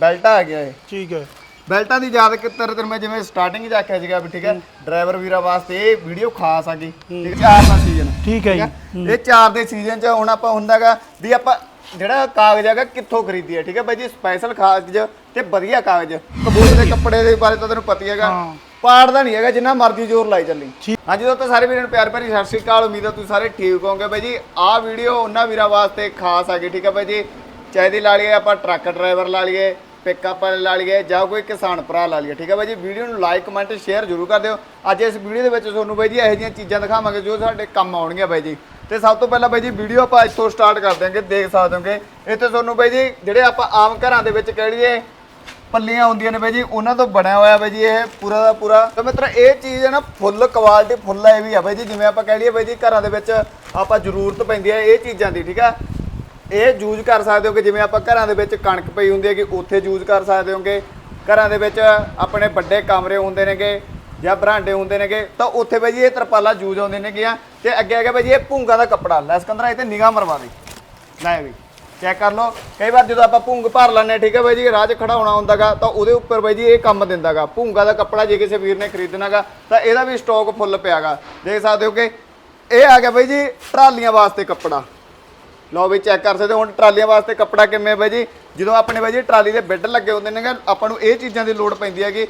ਬੈਲਟਾ ਆ ਗਿਆ ਇਹ। ਠੀਕ ਹੈ। ਬੈਲਟਾਂ ਦੀ ਯਾਦ ਕਿਤਰ ਤੇ ਮੈਂ ਜਿਵੇਂ ਸਟਾਰਟਿੰਗ 'ਚ ਆਖਿਆ ਸੀਗਾ ਵੀ ਠੀਕ ਹੈ ਡਰਾਈਵਰ ਵੀਰਾਂ ਵਾਸਤੇ ਇਹ ਵੀਡੀਓ ਖਾਸ ਆ ਗਈ। ਠੀਕ ਹੈ ਚਾਰ ਦਾ ਸੀਜ਼ਨ ਠੀਕ ਹੈ ਜੀ। ਇਹ ਚਾਰ ਦੇ ਸੀਜ਼ਨ 'ਚ ਹੁਣ ਆਪਾਂ ਹੁੰਦਾਗਾ ਵੀ ਆਪਾਂ ਜਿਹੜਾ ਕਾਗਜ਼ ਹੈਗਾ ਕਿੱਥੋਂ ਖਰੀਦੀਏ ਠੀਕ ਹੈ ਬਾਈ ਜੀ? ਸਪੈਸ਼ਲ ਕਾਗਜ਼ ਤੇ ਵਧੀਆ ਕਾਗਜ਼। ਕਬੂਤਰ ਦੇ ਕੱਪੜੇ ਦੇ ਬਾਰੇ ਤਾਂ ਤੈਨੂੰ ਪਤਾ ਹੀ ਹੈਗਾ। ਹਾਂ। ਪਾੜਦਾ ਨਹੀਂ ਹੈਗਾ ਜਿੰਨਾ ਮਰਜ਼ੀ ਜ਼ੋਰ ਲਾਈ ਚੱਲੀ। ਹਾਂਜੀ ਦੋਸਤੋ ਸਾਰੇ ਵੀਰਾਂ ਨੂੰ ਪਿਆਰ ਭਰੀ ਸਤਿ ਸ਼੍ਰੀ ਅਕਾਲ ਉਮੀਦ ਹੈ ਤੁਸੀਂ ਸਾਰੇ ਠੀਕ ਹੋਵੋਗੇ। ਬਾਈ ਜੀ ਆਹ ਵੀਡੀਓ ਉਹਨਾਂ ਵੀਰਾਂ ਵਾਸਤੇ ਖਾਸ ਆ ਗਈ ਠੀਕ ਹੈ ਬਾਈ ਜੀ? ਚਾਹੇ ਦੀ ਲਾ ਲਈਏ ਆਪਾਂ ਟਰੱਕ ਡਰਾਈਵਰ ਲਾ ਲਈਏ ਪਿਕਅਪ ਵਾਲੇ ਲਾ ਲਈਏ ਜਾਂ ਕੋਈ ਕਿਸਾਨ ਭਰਾ ਲਾ ਲਈਏ, ਠੀਕ ਹੈ ਬਾਈ ਜੀ? ਵੀਡੀਓ ਨੂੰ ਲਾਈਕ ਕਮੈਂਟ ਸ਼ੇਅਰ ਜ਼ਰੂਰ ਕਰ ਦਿਓ। ਅੱਜ ਇਸ ਵੀਡੀਓ ਦੇ ਵਿੱਚ ਤੁਹਾਨੂੰ ਬਾਈ ਜੀ ਇਹੋ ਜਿਹੀਆਂ ਚੀਜ਼ਾਂ ਦਿਖਾਵਾਂਗੇ ਜੋ ਸਾਡੇ ਕੰਮ ਆਉਣਗੀਆਂ ਬਾਈ ਜੀ। ਤੇ ਸਭ ਤੋਂ ਪਹਿਲਾਂ ਬਾਈ ਜੀ, ਵੀਡੀਓ ਆਪਾਂ ਇੱਥੋਂ ਸਟਾਰਟ ਕਰ ਦਿਆਂਗੇ, ਦੇਖ ਸਕਦੇ ਹੋਗੇ। ਇੱਥੇ ਤੁਹਾਨੂੰ ਬਾਈ ਜੀ, ਜਿਹੜੇ ਆਪਾਂ ਆਮ ਘਰਾਂ ਦੇ ਵਿੱਚ ਕਹਿ ਪੱਲੀਆਂ ਹੁੰਦੀਆਂ ਨੇ ਬਾਈ ਜੀ, ਉਹਨਾਂ ਤੋਂ ਬਣਿਆ ਹੋਇਆ ਬਾਈ ਜੀ ਇਹ ਪੂਰਾ ਦਾ ਪੂਰਾ। ਤੇ ਮਿੱਤਰ, ਇਹ ਚੀਜ਼ ਹੈ ਨਾ, ਫੁੱਲ ਕੁਆਲਿਟੀ ਫੁੱਲ ਹੈ ਵੀ ਆ ਬਾਈ ਜੀ। ਜਿਵੇਂ ਆਪਾਂ ਕਹਿ ਲਈਏ ਬਾਈ ਜੀ, ਘਰਾਂ ਦੇ ਵਿੱਚ ਆਪਾਂ ਜ਼ਰੂਰਤ ਪੈਂਦੀ ਹੈ ਇਹ ਚੀਜ਼ਾਂ ਦੀ, ਠੀਕ ਆ ਇਹ ਯੂਜ਼ ਕਰ ਸਕਦੇ ਹੋ ਕਿ ਜਿਵੇਂ ਆਪਾਂ ਘਰਾਂ ਦੇ ਵਿੱਚ ਕਣਕ ਪਈ ਹੁੰਦੀ ਹੈ ਕਿ ਉੱਥੇ ਯੂਜ਼ ਕਰ ਸਕਦੇ ਹੋਗੇ। ਘਰਾਂ ਦੇ ਵਿੱਚ ਆਪਣੇ ਵੱਡੇ ਕਮਰੇ ਹੁੰਦੇ ਨੇਗੇ ਜਾਂ ਬਰਾਂਡੇ ਹੁੰਦੇ ਨੇਗੇ ਤਾਂ ਉੱਥੇ ਬਾਈ ਜੀ ਇਹ ਤਰਪਾਲਾਂ ਯੂਜ਼ ਆਉਂਦੇ ਨੇਗੀਆਂ। ਤੇ ਅੱਗੇ ਅੱਗੇ ਬਾਈ ਜੀ ਇਹ ਭੂੰਗਾ ਦਾ ਕੱਪੜਾ। ਲੈ ਸਿਕੰਦਰਾ ਇਹ ਤੇ ਨਿਗਾਹ ਮਰਵਾ ਦੇ। ਲੈ ਵੀ ਚੈੱਕ ਕਰ ਲਓ। ਕਈ ਵਾਰ ਜਦੋਂ ਆਪਾਂ ਭੂੰਗ ਭਰ ਲੈਂਦੇ ਹਾਂ, ਠੀਕ ਹੈ ਬਾਈ ਜੀ ਰਾਹ 'ਚ ਖੜਾਉਣਾ ਹੁੰਦਾਗਾ ਤਾਂ ਉਹਦੇ ਉੱਪਰ ਬਾਈ ਜੀ ਇਹ ਕੰਮ ਦਿੰਦਾਗਾ। ਭੂੰਗਾ ਦਾ ਕੱਪੜਾ ਜੇ ਕਿਸੇ ਵੀਰ ਨੇ ਖਰੀਦਣਾਗਾ ਤਾਂ ਇਹਦਾ ਵੀ ਸਟਾਕ ਫੁੱਲ ਪਿਆਗਾ। ਦੇਖ ਸਕਦੇ ਹੋ ਕਿ ਇਹ ਆ ਗਿਆ ਬਾਈ ਜੀ ਟਰਾਲੀਆਂ ਵਾਸਤੇ ਕੱਪੜਾ। ਲਓ ਵੀ ਚੈੱਕ ਕਰ ਸਕਦੇ ਹੋ, ਹੁਣ ਟਰਾਲੀਆਂ ਵਾਸਤੇ ਕੱਪੜਾ ਕਿਵੇਂ ਬਾਈ ਜੀ? ਜਦੋਂ ਆਪਣੇ ਬਾਈ ਜੀ ਟਰਾਲੀ ਦੇ ਬੈੱਡ ਲੱਗੇ ਹੁੰਦੇ ਨੇ ਆਪਾਂ ਨੂੰ ਇਹ ਚੀਜ਼ਾਂ ਦੀ ਲੋੜ ਪੈਂਦੀ ਹੈਗੀ।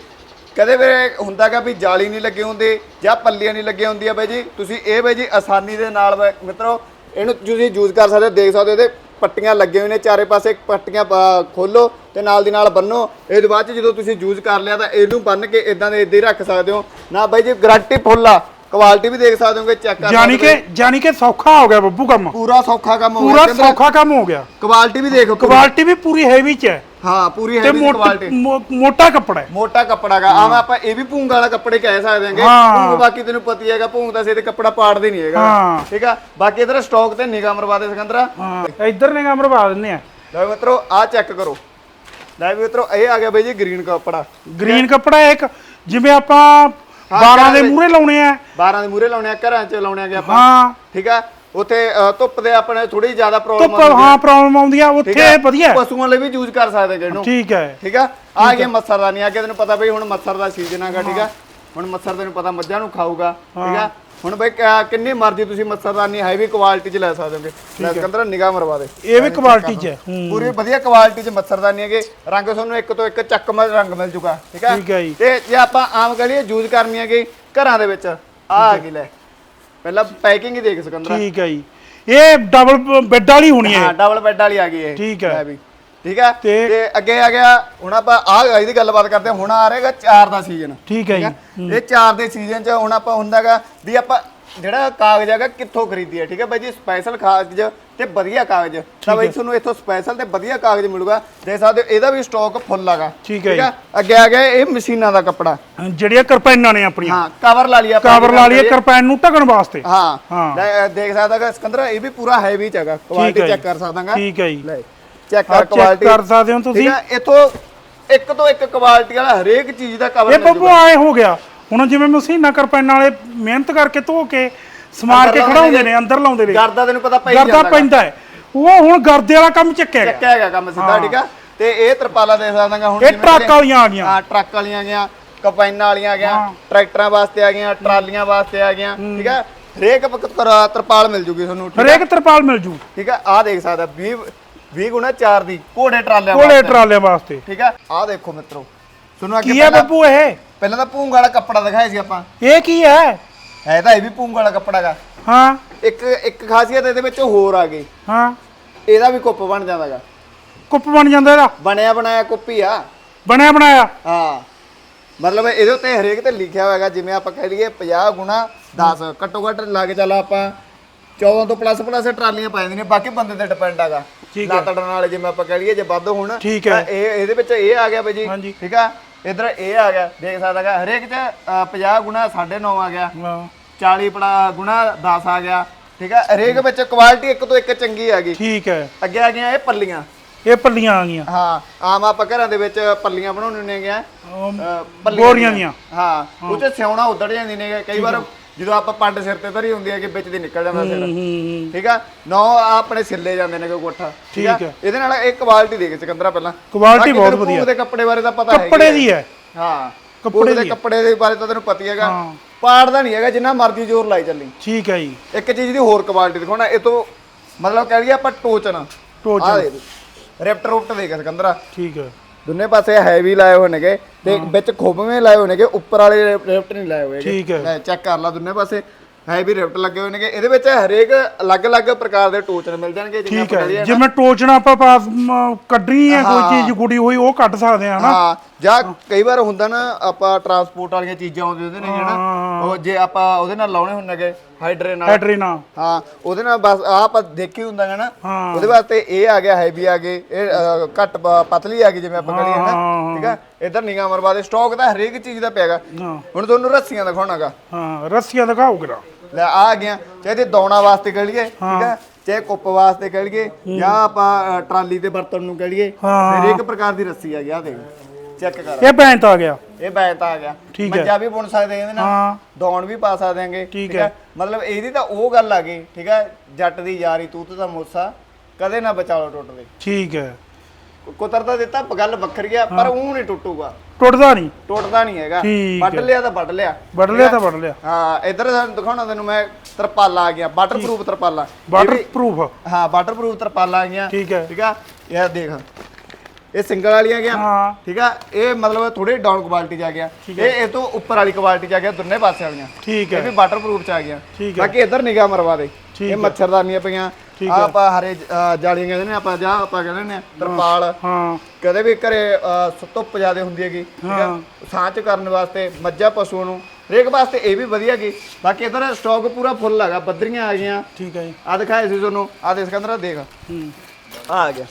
ਕਦੇ ਵੇਲੇ ਹੁੰਦਾਗਾ ਵੀ ਜਾਲੀ ਨਹੀਂ ਲੱਗੇ ਹੁੰਦੇ ਜਾਂ ਪੱਲੀਆਂ ਨਹੀਂ ਲੱਗੀਆਂ ਹੁੰਦੀਆਂ ਬਾਈ ਜੀ। ਤੁਸੀਂ ਇਹ ਬਾਈ ਜੀ ਆਸਾਨੀ ਦੇ ਨਾਲ ਬਾਈ ਮਿੱਤਰੋ, ਇਹਨੂੰ ਤੁਸੀਂ ਯੂਜ਼ ਕਰ ਸਕਦੇ ਹੋ, ਦੇਖ ਸਕਦੇ ਹੋ ਇਹਦੇ ਪੱਟੀਆਂ ਲੱਗੇ ਹੋਏ ਨੇ, ਚਾਰੇ ਪਾਸੇ ਪੱਟੀਆਂ ਪਾ- ਖੋਲੋ ਤੇ ਨਾਲ ਦੀ ਨਾਲ ਬੰਨੋ। ਇਹ ਤੋਂ ਬਾਅਦ ਚ ਜਦੋਂ ਤੁਸੀਂ ਯੂਜ਼ ਕਰ ਲਿਆ ਤਾਂ ਇਹਨੂੰ ਬੰਨ ਕੇ ਇਦਾਂ ਦੇ ਇਦਾਂ ਹੀ ਰੱਖ ਸਕਦੇ ਹੋ। ਨਾ ਬਾਈ ਜੀ, ਗਾਰੰਟੀ ਫੁੱਲ ਆ। ਕੁਆਲਿਟੀ ਵੀ ਦੇਖ ਸਕਦੇ ਹੋਗੇ ਚੈੱਕ ਕਰ ਯਾਨੀ ਕਿ ਯਾਨੀ ਕਿ ਸੌਖਾ ਹੋ ਗਿਆ ਬੱਬੂ ਕੰਮ। ਹੋ। ਪੂਰਾ ਸੌਖਾ ਕੰਮ ਹੋ ਪੂਰਾ ਗਿਆ ਸੌਖਾ ਕੰਮ ਹੋ ਗਿਆ। ਕੁਆਲਿਟੀ ਵੀ ਦੇਖੋ ਪੂਰੀ। ਕੁਆਲਿਟੀ ਵੀ ਪੂਰੀ ਹੈਵੀ ਚ ਹੈ। ਹਾਂ ਪੂਰੀ ਮੋਟ- ਕੁਆਲਿਟੀ ਮੋਟਾ ਕੱਪੜਾ ਹੈ। ਮੋਟਾ ਕੱਪੜਾ ਗਾ ਆਵੇਂ ਆਪਾਂ ਇਹ ਵੀ ਭੂੰਗ ਵਾਲਾ ਕੱਪੜੇ ਕਹਿ ਸਕਦੇ ਹਾਂਗੇ। ਹਾਂ। ਭੂੰਗ ਬਾਕੀ ਤੈਨੂੰ ਪਤਾ ਹੀ ਹੈਗਾ ਭੂੰਗ ਦਾ ਸਿਰ ਕੱਪੜਾ ਪਾੜਦੇ ਨਹੀਂ ਹੈਗਾ। ਹਾਂ। ਠੀਕ ਆ? ਬਾਕੀ ਇਧਰ ਸਟਾਕ ਤੇ ਨਿਗਾਹ ਮਰਵਾ ਦੇ ਸਿਕੰਦਰਾ। ਹਾਂ। ਇੱਧਰ ਨੇ ਕੰਮ ਰਵਾ ਦਿੰਨੇ ਆ। ਲੈ ਮਿੱਤਰੋ ਆ ਚੈੱਕ ਕਰੋ। ਲੈ ਮਿੱਤਰੋ ਇਹ ਆ ਗਿਆ ਬਈ ਜੀ ਗ੍ਰੀਨ ਕੱਪੜਾ। ਗ੍ਰੀਨ ਕੱਪੜਾ ਇੱਕ। ਜਿਵੇਂ ਆਪਾਂ 12 ਦੇ ਮੂਹਰੇ ਲਾਉਣੇ ਆ। 12 ਦੇ ਮੂਰੇ ਲਾਉਣੇ ਆ ਘਰਾਂ 'ਚ ਲਾਉਣੇ ਆਗੇ ਆਪਾਂ। ਹਾਂ। ਠੀਕ ਆ? ਉੱਥੇ ਧੁੱਪ ਦੇ ਆਪਣੇ ਥੋੜੀ ਜ਼ਿਆਦਾ ਪ੍ਰੋਬਲਮ ਧੁੱਪ ਹਾਂ ਪ੍ਰੋਬਲਮ ਆਉਂਦੀ ਆ ਉੱਥੇ ਵਧੀਆ। ਪਸ਼ੂਆਂ ਲਈ ਵੀ ਯੂਜ਼ ਕਰ ਸਕਦੇ ਕਿ ਇਹਨੂੰ ਠੀਕ ਹੈ। ਠੀਕ ਆ? ਆ ਗਿਆ ਮੱਛਰਦਾਨੀ ਆ ਗਿਆ ਤੈਨੂੰ ਪਤਾ ਬਈ ਹੁਣ ਮੱਛਰ ਦਾ ਸੀਜ਼ਨ ਆਗਾ ਠੀਕ ਆ? ਹੁਣ ਮੱਛਰ ਤੈਨੂੰ ਪਤਾ ਮੱਝਾਂ ਨੂੰ ਖਾਊਗਾ ਠੀਕ ਆ? ਹੁਣ ਬਈ ਕਿੰਨੀ ਮਰਜ਼ੀ ਤੁਸੀਂ ਮੱਛਰਦਾਨੀ ਹੈਵੀ ਕੁਆਲਿਟੀ ਚ ਲੈ ਸਕਦੇ ਹੋਗੇ। ਲੈ ਸਿਕੰਦਰ ਨਿਗਾਹ ਮਰਵਾ ਦੇ। ਇਹ ਵੀ ਕੁਆਲਿਟੀ ਚ ਹੈ। ਹੂੰ। ਪੂਰੀ ਵਧੀਆ ਕੁਆਲਿਟੀ ਚ ਮੱਛਰਦਾਨੀ ਹੈਗੇ। ਰੰਗ ਤੁਹਾਨੂੰ ਇੱਕ ਤੋਂ ਇੱਕ ਚੱਕਮਾ ਰੰਗ ਮਿਲ ਜੂਗਾ ਠੀਕ ਆ? ਠੀਕ ਹੈ ਜੀ। ਤੇ ਜੇ ਆਪਾਂ ਆਮ ਕਰੀਏ ਯੂਜ਼ ਕਰਨੀ ਹੈਗੀ ਘਰਾਂ ਦੇ ਵਿੱਚ ਆ ਆ। ਗਈ ਲੈ। ਪਹਿਲਾਂ ਪੈਕਿੰਗ ਹੀ ਦੇਖ ਸਿਕੰਦਰ। ਠੀਕ ਹੈ ਜੀ। ਇਹ ਡਬਲ ਬੈੱਡ ਵਾਲੀ ਹੋਣੀ ਹੈ। ਹਾਂ ਡਬਲ ਬੈੱਡ ਵਾਲੀ ਆ ਗਈ ਇਹ। ਠੀਕ ਹੈ। ਲੈ ਵੀ। ਠੀਕ ਹੈ? ਤੇ- ਤੇ ਅੱਗੇ ਆ ਗਿਆ ਹੁਣ ਆਪਾਂ ਆ ਇਹਦੀ ਗੱਲਬਾਤ ਕਰਦੇ ਹਾਂ। ਹੁਣ ਆ ਰਿਹਾਗਾ ਚਾਰ ਦਾ ਸੀਜ਼ਨ ਠੀਕ ਹੈ ਜੀ। ਇਹ ਚਾਰ ਦੇ ਸੀਜ਼ਨ 'ਚ ਹੁਣ ਆਪਾਂ ਹੁੰਦਾਗਾ ਵੀ ਆਪਾਂ ਜਿਹੜਾ ਕਾਗਜ਼ ਹੈਗਾ ਕਿੱਥੋਂ ਖਰੀਦੀਏ ਠੀਕ ਹੈ ਬਾਈ ਜੀ? ਸਪੈਸ਼ਲ ਕਾਗਜ਼ ਤੇ ਵਧੀਆ ਕਾਗਜ਼। ਤਾਂ ਬਾਈ ਤੁਹਾਨੂੰ ਇੱਥੋਂ ਸਪੈਸ਼ਲ ਤੇ ਵਧੀਆ ਕਾਗਜ਼ ਮਿਲੂਗਾ। ਦੇਖ ਸਕਦੇ ਹੋ ਇਹਦਾ ਵੀ ਸਟਾਕ ਫੁੱਲ ਹੈਗਾ। ਠੀਕ ਹੈ ਅੱਗੇ ਆ ਗਿਆ ਇਹ ਮਸ਼ੀਨਾਂ ਦਾ ਕੱਪੜਾ। ਜਿਹੜੀਆਂ ਕਰਪੈਨਾਂ ਨੇ ਆਪਣੀਆਂ। ਹਾਂ ਕਵਰ ਲਾ ਲਿਆ ਆਪਾਂ ਕਵਰ ਲਾ ਲਈਏ ਕਰਪੈਨ ਨੂੰ ਢਕਣ ਵਾਸਤੇ। ਹਾਂ। ਹਾਂ। ਲੈ, ਦੇਖ ਸਕਦਾ ਹੈਗਾ ਸਿਕੰਦਰ ਇਹ ਵੀ ਪੂਰਾ ਹੈਵੀ ਚ ਹੈਗਾ। ਕੁਆਲਿਟੀ ਹੈ ਚੈੱਕ ਜੀ। ਕਰ ਸਕਦਾਗਾ ਠੀਕ ਹੈ ਜੀ। ਲੈ। ਚੈੱਕ ਕਰ ਕੁਆਲਿਟੀ ਕਰ ਸਕਦੇ ਹੋ ਤੁਸੀਂ। ਹੈ ਇਥੋਂ ਇੱਕ ਤੋਂ ਇੱਕ ਕੁਆਲਿਟੀ ਵਾਲਾ ਹਰੇਕ ਚੀਜ਼ ਦਾ ਕਵਰ ਇਹ ਬੱਬੂ ਆਏ ਹੋ ਗਿਆ। ਹੁਣ ਜਿਵੇਂ ਮਸ਼ੀਨਾਂ ਕਰਪੈਨਾਂ ਵਾਲੇ ਮਿਹਨਤ ਕਰਕੇ ਧੋ ਕੇ ਸਮਾਰ ਕੇ ਖੜਾਉਂਦੇ ਨੇ। ਅੰਦਰ ਲਾਉਂਦੇ ਨੇ। ਗਰਦਾ ਤੈਨੂੰ ਪਤਾ ਗਰਦਾ ਜਾਂਦਾ ਗਾ। ਪੈਂਦਾ ਹੈ। ਉਹ ਹੁਣ ਗਰਦੇ ਵਾਲਾ ਕੰਮ ਚੱਕਿਆ ਗਿਆ। ਚੱਕਿਆ ਹੈਗਾ ਕੰਮ ਸਿੱਧਾ ਠੀਕ ਆ। ਤੇ ਇਹ ਤਰਪਾਲਾ ਦੇਖ ਸਕਦਾਗਾ ਹੁਣ ਇਹ ਟਰੱਕ ਵਾਲੀਆਂ ਆ ਗਈਆਂ। ਹਾਂ ਟਰੱਕ ਵਾਲੀਆਂ ਆ ਗਈਆਂ ਕੰਬਾਈਨਾਂ ਵਾਲੀਆਂ ਆ ਗਈਆਂ ਹਾਂ। ਟਰੈਕਟਰਾਂ ਵਾਸਤੇ ਆ ਗਈਆਂ ਟਰਾਲੀਆਂ ਵਾਸਤੇ ਆ ਗਈਆਂ ਠੀਕ ਆ। ਹਰੇਕ ਤਰਪਾਲ ਮਿਲ ਜੂਗੀ ਤੁਹਾਨੂੰ ਹਰੇਕ ਤਰਪਾਲ ਮਿਲ ਜੂ। ਠੀਕ ਆ ਆ ਦੇਖ ਸਕਦਾ 20 20 ਗੁਣਾ 4 ਦੀ ਘੋੜੇ ਟਰਾਲਿਆਂ ਕੋਲੇ ਵਾਸਤੇ। ਟਰਾਲਿਆਂ ਵਾਸਤੇ। ਠੀਕ ਆ? ਆ ਦੇਖੋ ਮਿੱਤਰੋ ਤੁਹਾਨੂੰ ਅੱਗੇ ਕੀ ਹੈ ਪਹਿਲਾਂ ਬੱਬੂ ਇਹ? ਪਹਿਲਾਂ ਤਾਂ ਭੂੰਗ ਵਾਲਾ ਕੱਪੜਾ ਦਿਖਾਇਆ ਸੀ ਆਪਾਂ। ਇਹ ਕੀ ਹੈ? ਹੈ ਤਾਂ ਇਹ ਵੀ ਭੂੰਗ ਵਾਲਾ ਕੱਪੜਾ ਗਾ ਹਾਂ। ਇੱਕ ਇੱਕ ਖਾਸੀਅਤ ਇਹਦੇ ਵਿੱਚ ਹੋਰ ਆ ਗਈ। ਹਾਂ। ਇਹਦਾ ਵੀ ਕੁੱਪ ਬਣ ਜਾਂਦਾਗਾ ਕੁੱਪ ਬਣ ਜਾਂਦਾ ਇਹਦਾ? ਬਣਿਆ ਬਣਾਇਆ ਕੁੱਪ ਹੀ ਆ। ਬਣਿਆ ਬਣਾਇਆ? ਹਾਂ। ਮਤਲਬ ਇਹਦੇ ਉੱਤੇ ਹਰੇਕ ਤੇ ਲਿਖਿਆ ਹੋਇਆਗਾ ਜਿਵੇਂ ਆਪਾਂ ਕਹਿ ਲਈਏ 50 ਗੁਣਾ 10 ਘੱਟੋ ਘੱਟ ਲਾ ਕੇ ਚੱਲ ਆਪਾਂ 14 ਤੋਂ ਪਲੱਸ ਪਲੱਸ ਟਰਾਲੀਆਂ ਪਾ ਜਾਂਦੀਆਂ ਨੇ ਬਾਕੀ ਬੰਦੇ ਤੇ ਡਿਪੈਂਡ ਹੈਗਾ। ਠੀਕ ਹੈ। ਲਾਤੜਨ ਵਾਲੇ ਜਿਵੇਂ ਆਪਾਂ ਕਹਿ ਲਈਏ ਜੇ ਵੱਧ ਹੋਣ ਠੀਕ ਹੈ। ਤਾਂ ਇਹ ਇਹਦੇ ਵਿੱਚ ਇਹ ਆ ਗਿਆ ਬਈ ਜੀ। ਠੀਕ ਆ? ਇਧਰ ਇਹ ਆ ਗਿਆ ਦੇਖ ਸਕਦਾਗਾ ਹਰੇਕ ਚ ਅ, 50 ਗੁਣਾ 9.5 ਆ ਗਿਆ। ਹਾਂ। 40 ਪੜਾ ਗੁਣਾ 10 ਆ ਗਿਆ। ਠੀਕ ਆ? ਹਰੇਕ ਵਿੱਚ ਕੁਆਲਿਟੀ ਇੱਕ ਤੋਂ ਇੱਕ ਚੰਗੀ ਆ ਗਈ। ਠੀਕ ਹੈ। ਅੱਗੇ ਆ ਗਈਆਂ ਇਹ ਪੱਲੀਆਂ। ਇਹ ਪੱਲੀਆਂ ਆ ਗਈਆਂ। ਹਾਂ ਆਮ ਆਪਾਂ ਘਰਾਂ ਦੇ ਵਿੱਚ ਪੱਲੀਆਂ ਬਣਾਉਣੇ ਨੇ ਗਿਆ ਅਮ, ਬੋਰੀਆਂ ਦੀਆਂ ਹਾਂ ਉਹ ਤੇ ਸਿਉਣਾ ਉਧੜ ਜਾਂਦੀ ਨੇ ਕਈ ਵਾਰ ਜਦੋਂ ਆਪਾਂ ਪੰਡ ਸਿਰ ਤੇ ਧਰੀ ਹੁੰਦੀ ਹੈ ਕਿ ਵਿੱਚ ਦੀ ਨਿਕਲ ਜਾਂਦਾ ਸਿਰ। ਠੀਕ ਆ? ਨੌ ਆ ਆਪਣੇ ਸਿੱਲੇ ਜਾਂਦੇ ਨੇ ਕੋਈ ਕੋਠਾ। ਠੀਕ ਆ। ਇਹਦੇ ਨਾਲ ਇਹ ਕੁਆਲਿਟੀ ਦੇਖ ਸਿਕੰਦਰਾ ਪਹਿਲਾਂ। ਬਾਕੀ ਬਹੁਤ ਵਧੀਆ। ਭੂਤ ਦੇ ਕੱਪੜੇ ਬਾਰੇ ਤਾਂ ਪਤਾ ਹੈ ਕੱਪੜੇ ਦੀ ਹੈ। ਹਾਂ। ਕੱਪੜੇ ਦੇ। ਕੱਪੜੇ ਦੇ ਬਾਰੇ ਤਾਂ ਤੈਨੂੰ ਪਤਾ ਹੀ ਹੈਗਾ। ਪਾੜਦਾ ਨਹੀਂ ਹੈਗਾ ਜਿੰਨਾ ਮਰਜ਼ੀ ਜ਼ੋਰ ਲਾਈ ਚੱਲੀ। ਠੀਕ ਹੈ ਜੀ। ਇੱਕ ਚੀਜ਼ ਦੀ ਹੋਰ ਕੁਆਲਿਟੀ ਦਿਖਾਉਣਾ ਇਹ ਤੋਂ ਮਤਲਬ ਕਹਿ ਲਈਏ ਆਪਾਂ ਟੋਚਨ ਟੋਚਨ। ਆ ਦੇ ਰਿਪਟ ਰੁਪਟ ਦੇਖ ਸਿਕੰਦਰਾ। ਠੀਕ ਹੈ। ਦੋਨੇ ਪਾਸੇ ਹੈਵੀ ਲਾਏ ਹੋਏ ਨੇਗੇ ਤੇ ਵਿੱਚ ਖੋਬਵੇਂ ਲਾਏ ਹੋਏ ਨੇਗੇ ਉੱਪਰ ਵਾਲੇ ਰਿਫਟ ਨਹੀਂ ਲਾਏ ਹੋਏ ਠੀਕ ਹੈ। ਚੈੱਕ ਕਰ ਲਾ ਦੋਨੇ ਪਾਸੇ। ਹੈਵੀ ਰਿਫਟ ਲੱਗੇ ਹੋਏ ਨੇਗੇ। ਇਹਦੇ ਵਿੱਚ ਹਰੇਕ ਅਲੱਗ-ਅਲੱਗ ਪ੍ਰਕਾਰ ਦੇ ਟੋਚਨ ਮਿਲ ਜਾਣਗੇ ਜਿਵੇਂ ਠੀਕ ਆਪਾਂ ਹੈ। ਜਿਵੇਂ ਟੋਚਣਾ ਆਪਾਂ ਮ, ਕੱਢਣੀ ਹੈ ਕੋਈ ਚੀਜ਼ ਗੁੜੀ ਹੋਈ ਉਹ ਕੱਢ ਸਕਦੇ ਆ ਹਨਾ? ਹਾਂ। ਜਾਂ ਕਈ ਵਾਰ ਹੁੰਦਾ ਨਾ ਆਪਾਂ ਟਰਾਂਸਪੋਰਟ ਵਾਲੀਆਂ ਚੀਜ਼ਾਂ ਆਉਂਦੀਆਂ ਨੇ। ਹਨਾ ਉਹ ਜੇ ਆਪਾਂ ਉਹਦੇ ਨਾਲ ਲਾਉਣੇ ਹੁੰਨੇਗੇ ਹਾਈਡਰੇ ਨਾਲ ਹਾਂ ਉਹਦੇ ਨਾਲ ਬਸ ਆਹ ਆਪਾਂ ਦੇਖੀ ਹੁੰਦਾ ਹੈ ਨਾ ਹਾਂ। ਉਹਦੇ ਵਾਸਤੇ ਇਹ ਆ ਗਿਆ ਹੈਵੀ ਆ ਗਏ ਇਹ ਅ, ਘੱਟ ਪ- ਪਤਲੀ ਆ ਗਈ ਜਿਵੇਂ ਆਪਾਂ ਕਰੀਏ ਨਾ। ਹਾਂ। ਠੀਕ ਆ ਇਧਰ ਨਿਗਾਹ ਮਰਵਾ ਦੇ ਸਟਾਕ ਤਾਂ ਹਰੇਕ ਚੀਜ਼ ਦਾ ਪਿਆਗਾ ਹਾਂ ਹੁਣ ਤੁਹਾਨੂੰ ਰੱਸੀਆਂ ਦਿਖਾਉਣਾਗਾ। ਹਾਂ ਰੱਸੀਆਂ ਦਿਖਾਓ ਕਿਰਾ ਲੈ ਆ ਆ ਗਿਆ ਚਾਹੇ ਤੇ ਦੌਣਾ ਵਾਸਤੇ ਕਹਿ ਲਈਏ ਠੀਕ ਆ ਚਾਹੇ ਕੁੱਪ ਵਾਸਤੇ ਕਹਿ ਲਈਏ ਜਾਂ ਆਪਾਂ ਅ, ਟਰਾਲੀ ਤੇ ਵਰਤਣ ਨੂੰ ਕਹਿ ਲਈਏ ਹਾਂ। ਹਰੇਕ ਪ੍ਰਕਾਰ ਦੀ ਰੱਸੀ ਆ ਗਿਆ ਦੇਖ। ਚੈੱਕ ਕਰ। ਇਹ ਬੈਂਤ ਆ ਗਿਆ। ਇਹ ਬੈਤ ਆ ਗਿਆ। ਠੀਕ ਹੈ। ਮੰਜਾ ਵੀ ਬੁਣ ਸਕਦੇ ਆ ਇਹਦੇ ਨਾਲ। ਹਾਂ। ਦੌਣ ਵੀ ਪਾ ਸਕਦੇ ਆਂਗੇ ਠੀਕ ਹੈ। ਮਤਲਬ ਇਹਦੀ ਤਾਂ ਉਹ ਗੱਲ ਆ ਗਈ ਠੀਕ ਹੈ ਜੱਟ ਦੀ ਯਾਰੀ ਤੂਤ ਦਾ ਮੋਸਾ ਕਦੇ ਨਾ ਬਚਾ ਲੋ ਟੁੱਟਦੇ ਠੀਕ ਹੈ। ਕੁਤਰ ਤਾਂ ਦਿੱਤਾ ਗੱਲ ਵੱਖਰੀ ਆ ਪਰ ਉਹ ਨਹੀਂ ਟੁੱਟੂਗਾ। ਟੁੱਟਦਾ ਨਹੀਂ। ਟੁੱਟਦਾ ਨਹੀਂ ਹੈਗਾ। ਵੱਢ। ਲਿਆ ਤਾਂ ਵੱਢ ਲਿਆ। ਵੱਢ ਲਿਆ ਤਾਂ ਵੱਢ ਲਿਆ। ਹਾਂ ਇੱਧਰ ਸਾਨੂੰ ਦਿਖਾਉਣਾ ਤੈਨੂੰ ਮੈਂ ਤਰਪਾਲਾ ਆ ਗਿਆ ਵਾਟਰਪ੍ਰੂਫ ਤਰਪਾਲਾ। ਇਹ ਵਾਟਰ ਵੀ- ਪ੍ਰੂਫ ਹਾਂ ਵਾਟਰਪ੍ਰੂਫ ਤਰਪਾਲਾ ਆ ਗਿਆ ਠੀਕ ਹੈ। ਠੀਕ ਆ? ਇਹ ਦੇਖ। ਇਹ ਸਿੰਗਲ ਵਾਲੀਆਂ ਗਿਆ। ਹਾਂ। ਠੀਕ ਆ? ਇਹ ਮਤਲਬ ਥੋੜੀ ਡਾਊਨ ਕੁਆਲਿਟੀ ਚ ਆ ਗਿਆ। ਇਹ ਇਹ ਤੋਂ ਉੱਪਰ ਵਾਲੀ ਕੁਆਲਿਟੀ ਚ ਆ ਗਿਆ ਦੋਨੇ ਪਾਸੇ ਵਾਲੀਆਂ। ਠੀਕ ਇਹ ਹੈ ਵੀ ਵਾਟਰਪ੍ਰੂਫ ਚ ਆ ਗਿਆ। ਠੀਕ ਹੈ ਬਾਕੀ ਇੱਧਰ ਨਿਗਾਹ ਮਰਵਾ ਦੇ। ਠੀਕ ਇਹ ਮੱਛਰਦਾਨੀਆਂ ਪਈਆਂ। ਠੀਕ ਆਹ ਆਪਾਂ ਹਰੇ ਅ, ਜਾਲੀਆਂ ਕਹਿੰਦੇ ਨੇ ਆਪਾਂ ਜਾਂ ਆਪਾਂ ਕਹਿੰਦੇ ਨੇ ਤਰਪਾਲ। ਹਾਂ। ਕਦੇ ਵੀ ਘਰੇ ਅ, ਧੁੱਪ ਜ਼ਿਆਦੇ ਹੁੰਦੀ ਹੈਗੀ। ਠੀਕ ਆ? ਹਾਂ। ਕਰਨ ਵਾਸਤੇ ਮੱਝਾਂ ਪਸ਼ੂ ਨੂੰ। ਹਰੇਕ ਵਾਸਤੇ ਇਹ ਵੀ ਵਧੀਆ ਗੀ ਬਾਕੀ ਇੱਧਰ ਸਟਾਕ ਪੂਰਾ ਫੁੱਲ ਹੈਗਾ। ਬੱਦਰੀਆਂ ਆ ਗਈਆਂ। ਠੀਕ ਹੈ ਜੀ। ਆ ਦਿਖਾਏ ਸੀ ਤੁਹਾਨੂੰ। ਆ ਦੇ ਸਿਕੰਦਰਾ ਦੇਖ। ਹੂੰ। ਆ ਆ ਗਿਆ।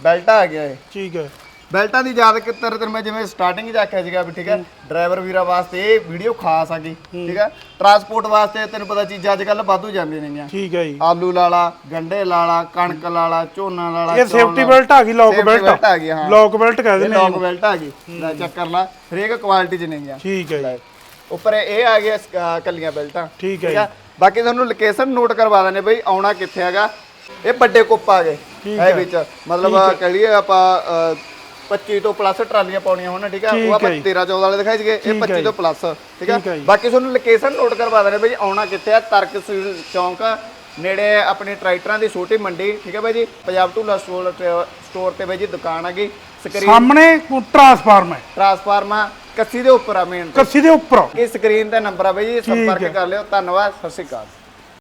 ਬੈਲਟ ਆ ਗਿਆ ਇਹ। ਠੀਕ ਹੈ। ਬੈਲਟਾਂ ਦੀ ਯਾਦ ਕਿਤਰ ਤੇ ਮੈਂ ਜਿਵੇਂ ਸਟਾਰਟਿੰਗ 'ਚ ਆਖਿਆ ਸੀਗਾ ਵੀ ਠੀਕ ਹੈ ਡਰਾਈਵਰ ਵੀਰਾਂ ਵਾਸਤੇ ਇਹ ਵੀਡੀਓ ਖਾਸ ਆ ਗਈ ਠੀਕ ਹੈ। ਟਰਾਂਸਪੋਰਟ ਵਾਸਤੇ ਤੈਨੂੰ ਪਤਾ ਚੀਜ਼ਾਂ ਅੱਜ ਕੱਲ ਵਾਧੂ ਜਾਂਦੀਆਂ ਨੇਗੀਆਂ। ਠੀਕ ਹੈ ਜੀ। ਆਲੂ ਲਾਲਾ ਗੰਡੇ ਲਾਲਾ ਕਣਕ ਲਾਲਾ ਝੋਨਾ ਲਾਲਾ ਇਹ ਸੇਫਟੀ ਬੈਲਟ ਆ ਗਈ ਲੌਕ ਬੈਲਟ ਆ। ਗਈ, ਹਾਂ। ਲੌਕ ਬੈਲਟ ਕਹਿ ਇਹ ਦਿੰਦੇ ਲੌਕ ਨੇ ਬੈਲਟ ਆ ਗਈ। ਲੈ ਚੈੱਕ ਕਰ ਲਾ ਹਰੇਕ ਕੁਆਲਿਟੀ 'ਚ ਨੇਗੀਆਂ। ਠੀਕ ਹੈ ਜੀ। ਉੱਪਰ ਇਹ ਆ ਗਿਆ ਕੱਲੀਆਂ ਬੈਲਟਾਂ। ਠੀਕ ਹੈ ਬਾਕੀ ਤੁਹਾਨੂੰ ਲੋਕੇਸ਼ਨ ਨੋਟ ਕਰਵਾ ਦਿੰਦੇ ਬਈ ਆਉਣਾ ਕਿੱਥੇ ਹੈਗਾ। ਇਹ ਵੱਡੇ ਕੁੱਪ ਆ ਗਏ। ਹੈ। ਵਿੱਚ। ਮਤਲਬ ਕਹ ਲਈਏ ਆਪਾਂ ਅਹ, 25 ਤੋਂ ਪਲੱਸ ਟਰਾਲੀਆਂ ਪਾਉਣੀਆਂ ਹੋਣ ਠੀਕ ਆ ਉਹ ਆਪਾਂ ਹੈ ਜੀ। 13 14 ਵਾਲੇ ਦਿਖਾਈ ਸੀਗੇ ਇਹ ਠੀਕ ਹੈ 25 ਤੋਂ। ਪਲੱਸ ਠੀਕ ਆ। ਬਾਕੀ ਤੁਹਾਨੂੰ ਲੋਕੇਸ਼ਨ ਨੋਟ ਕਰਵਾ ਦਿੰਦੇ ਬਈ ਆਉਣਾ ਕਿੱਥੇ ਆ? ਤਰਕਸੀਲ ਚੌਂਕ ਨੇੜੇ ਆਪਣੀ ਟਰੈਕਟਰਾਂ ਦੀ ਛੋਟੀ ਮੰਡੀ ਠੀਕ ਹੈ ਬਾਈ ਜੀ? ਪੰਜਾਬ ਟੂਲਾ ਸਟੋਰ ਸਟੋਰ ਤੇ ਬਾਈ ਜੀ ਦੁਕਾਨ ਹੈਗੀ ਸਕਰੀਨ ਸਾਹਮਣੇ ਟਰਾਂਸਫਾਰਮ ਹੈ। ਟਰਾਂਸਫਾਰਮਾ ਕੱਸੀ ਦੇ ਉੱਪਰ ਆ ਮੇਨ ਕੱਸੀ ਦੇ ਉੱਪਰ। ਇਹ ਸਕਰੀਨ ਤੇ ਨੰਬਰ ਆ ਬਾਈ ਜੀ ਸੰਪਰਕ। ਕਰ ਲਿਓ। ਧੰਨਵਾਦ ਸਤਿ ਸ਼੍ਰੀ ਅਕਾਲ।